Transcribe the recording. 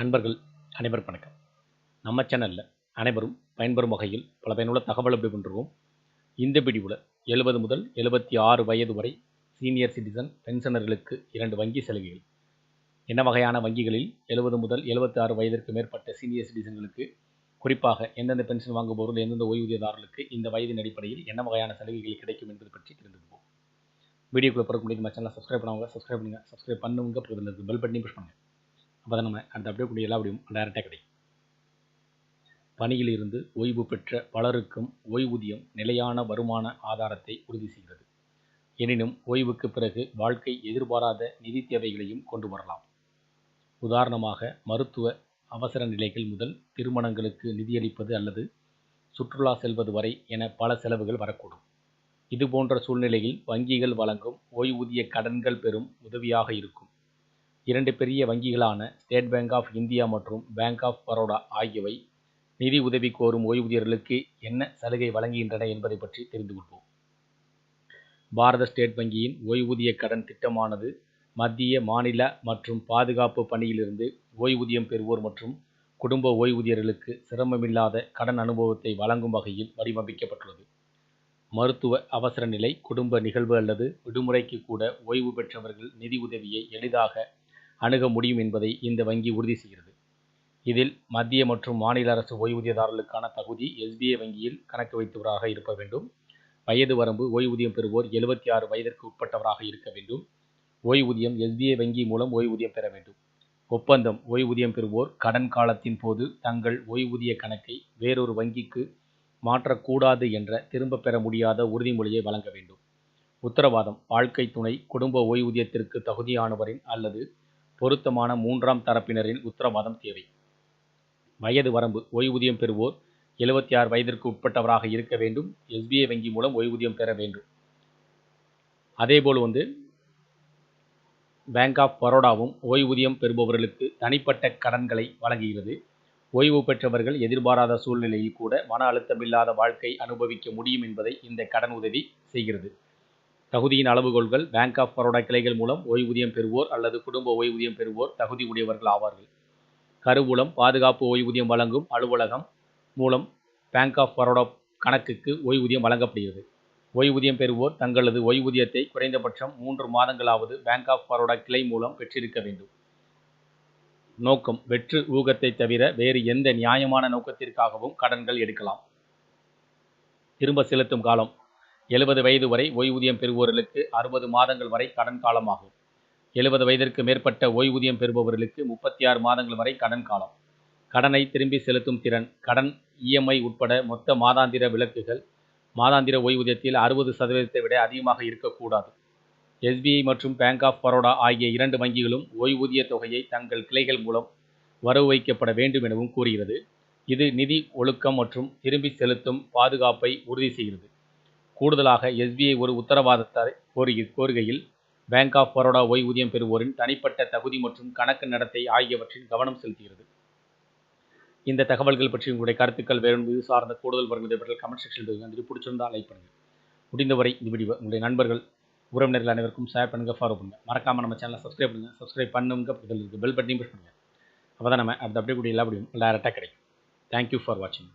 நண்பர்கள் அனைவரும் வணக்கம். நம்ம சேனலில் அனைவரும் பயன்பெறும் வகையில் பல பயனுள்ள தகவல் அப்படி பண்ணுறோம் இந்த பிடிவில் எழுபது முதல் எழுபத்தி ஆறு வயது வரை சீனியர் சிட்டிசன் பென்ஷனர்களுக்கு இரண்டு வங்கி சலுகைகள். என்ன வகையான வங்கிகளில் எழுபது முதல் எழுபத்தி ஆறு வயதிற்கு மேற்பட்ட சீனியர் சிட்டிசன்களுக்கு குறிப்பாக எந்தெந்த பென்ஷன் வாங்குபவர்கள் எந்தெந்த ஓய்வூதியதாரர்களுக்கு இந்த வயதின் அடிப்படையில் என்ன வகையான சலுகைகள் கிடைக்கும் என்பது பற்றி தெரிந்துக்குவோம் வீடியோக்குள்ளே பிறக்க முடியும் நம்ம சேனலை சப்ஸ்கிரைப் பண்ணுவாங்க சப்ஸ்கிரைப் பண்ணுங்கள் சப்ஸ்கிரைப் பண்ணுங்க பக்கத்தில் பெல் பட்டனையும் புஷ் பண்ணுங்கள் அப்போ தான் நம்ம அந்த அப்படியே கூடிய எல்லா அப்படியும் டைரெக்டாக கிடைக்கும். பணியிலிருந்து ஓய்வு பெற்ற பலருக்கும் ஓய்வூதியம் நிலையான வருமான ஆதாரத்தை உறுதி செய்கிறது. எனினும் ஓய்வுக்கு பிறகு வாழ்க்கை எதிர்பாராத நிதி தேவைகளையும் கொண்டு வரலாம். உதாரணமாக மருத்துவ அவசர நிலைகள் முதல் திருமணங்களுக்கு நிதியளிப்பது அல்லது சுற்றுலா செல்வது வரை என பல செலவுகள் வரக்கூடும். இதுபோன்ற சூழ்நிலையில் வங்கிகள் வழங்கும் ஓய்வூதிய கடன்கள் பெறும் உதவியாக இருக்கும். இரண்டு பெரிய வங்கிகளான ஸ்டேட் பேங்க் ஆஃப் இந்தியா மற்றும் பேங்க் ஆஃப் பரோடா ஆகியவை நிதி உதவி கோரும் ஓய்வூதியர்களுக்கு என்ன சலுகை வழங்குகின்றன என்பதை பற்றி தெரிந்து கொள்வோம். பாரத ஸ்டேட் வங்கியின் ஓய்வூதிய கடன் திட்டமானது மத்திய மாநில மற்றும் பாதுகாப்பு பணியிலிருந்து ஓய்வூதியம் பெறுவோர் மற்றும் குடும்ப ஓய்வூதியர்களுக்கு சிரமமில்லாத கடன் அனுபவத்தை வழங்கும் வகையில் வடிவமைக்கப்பட்டுள்ளது. மருத்துவ அவசர நிலை குடும்ப நிகழ்வு அல்லது விடுமுறைக்கு கூட ஓய்வு பெற்றவர்கள் நிதி உதவியை எளிதாக அணுக முடியும் என்பதை இந்த வங்கி உறுதி செய்கிறது. இதில் மத்திய மற்றும் மாநில அரசு ஓய்வூதியதாரர்களுக்கான தகுதி எஸ்பிஐ வங்கியில் கணக்கு வைத்தவராக இருக்க வேண்டும். வயது வரம்பு ஓய்வூதியம் பெறுவோர் எழுபத்தி ஆறு வயதிற்கு உட்பட்டவராக இருக்க வேண்டும். ஓய்வூதியம் எஸ்பிஐ வங்கி மூலம் ஓய்வூதியம் பெற வேண்டும். ஒப்பந்தம் ஓய்வூதியம் பெறுவோர் கடன் காலத்தின் போது தங்கள் ஓய்வூதிய கணக்கை வேறொரு வங்கிக்கு மாற்றக்கூடாது என்ற திரும்ப பெற முடியாத உறுதிமொழியை வழங்க வேண்டும். உத்தரவாதம் வாழ்க்கை துணை குடும்ப ஓய்வூதியத்திற்கு தகுதியானவரின் அல்லது பொருத்தமான மூன்றாம் தரப்பினரின் உத்தரவாதம் தேவை. வயது வரம்பு ஓய்வூதியம் பெறுவோர் எழுபத்தி ஆறு வயதிற்கு உட்பட்டவராக இருக்க வேண்டும். எஸ்பிஐ வங்கி மூலம் ஓய்வூதியம் பெற வேண்டும். அதேபோல் வந்து பேங்க் ஆஃப் பரோடாவும் ஓய்வூதியம் பெறுபவர்களுக்கு தனிப்பட்ட கடன்களை வழங்குகிறது. ஓய்வு பெற்றவர்கள் எதிர்பாராத சூழ்நிலையில் கூட மன அழுத்தமில்லாத வாழ்க்கை அனுபவிக்க முடியும் என்பதை இந்த கடன் உதவி செய்கிறது. தகுதியின் அளவுகோல்கள் பேங்க் ஆஃப் பரோடா கிளைகள் மூலம் ஓய்வூதியம் பெறுவோர் அல்லது குடும்ப ஓய்வூதியம் பெறுவோர் தகுதி உடையவர்கள் ஆவார்கள். கருவூலம் பாதுகாப்பு ஓய்வூதியம் வழங்கும் அலுவலகம் மூலம் பேங்க் ஆஃப் பரோடா கணக்குக்கு ஓய்வூதியம் வழங்கப்படுகிறது. ஓய்வூதியம் பெறுவோர் தங்களது ஓய்வூதியத்தை குறைந்தபட்சம் மூன்று மாதங்களாவது பேங்க் ஆஃப் பரோடா கிளை மூலம் பெற்றிருக்க வேண்டும். நோக்கம் வெற்று ஊகத்தை தவிர வேறு எந்த நியாயமான நோக்கத்திற்காகவும் கடன்கள் எடுக்கலாம். திரும்ப செலுத்தும் காலம் எழுபது வயது வரை ஓய்வூதியம் பெறுவோர்களுக்கு அறுபது மாதங்கள் வரை கடன் காலமாகும். எழுபது வயதிற்கு மேற்பட்ட ஓய்வூதியம் பெறுபவர்களுக்கு முப்பத்தி ஆறு மாதங்கள் வரை கடன் காலம். கடனை திரும்பி செலுத்தும் திறன் கடன் இஎம்ஐ உட்பட மொத்த மாதாந்திர விலக்குகள் மாதாந்திர ஓய்வூதியத்தில் அறுபது சதவீதத்தை விட அதிகமாக இருக்கக்கூடாது. எஸ்பிஐ மற்றும் பேங்க் ஆஃப் பரோடா ஆகிய இரண்டு வங்கிகளும் ஓய்வூதிய தொகையை தங்கள் கிளைகள் மூலம் வரவு வைக்கப்பட வேண்டும் எனவும் கூறுகிறது. இது நிதி ஒழுக்கம் மற்றும் திரும்பி செலுத்தும் பாதுகாப்பை உறுதி செய்கிறது. கூடுதலாக எஸ்பிஐ ஒரு உத்தரவாதத்தை கோரி கோருகையில் பேங்க் ஆஃப் பரோடா ஓய்வூதியம் பெறுவோரின் தனிப்பட்ட தகுதி மற்றும் கணக்கு நடத்தை ஆகியவற்றில் கவனம் செலுத்துகிறது. இந்த தகவல்கள் பற்றி உங்களுடைய கருத்துக்கள் வேறும் இது சார்ந்த கூடுதல் வருவதை பற்றி கமெண்ட் செக்ஷனில் வந்து பிடிச்சிருந்தால் லைக் பண்ணுங்கள் முடிந்தவரை இந்த வீடியோ உங்களுடைய நண்பர்கள் உறவினர்கள் அனைவருக்கும் ஷேர் பண்ணுங்கள் ஃபாலோ பண்ணுங்கள் மறக்காமல் நம்ம சேனலை சப்ஸ்கிரைப் பண்ணுங்கள் சப்ஸ்கிரைப் பண்ணுங்க இதில் இருக்குது பெல் பட்டனையும் ப்ரெஸ் பண்ணுங்கள் அப்போ தான் நம்ம அடுத்த அப்படியே கூட எல்லா வீடியும் டேரெக்டாக கிடைக்கும். தேங்க்யூ ஃபார் வாட்சிங்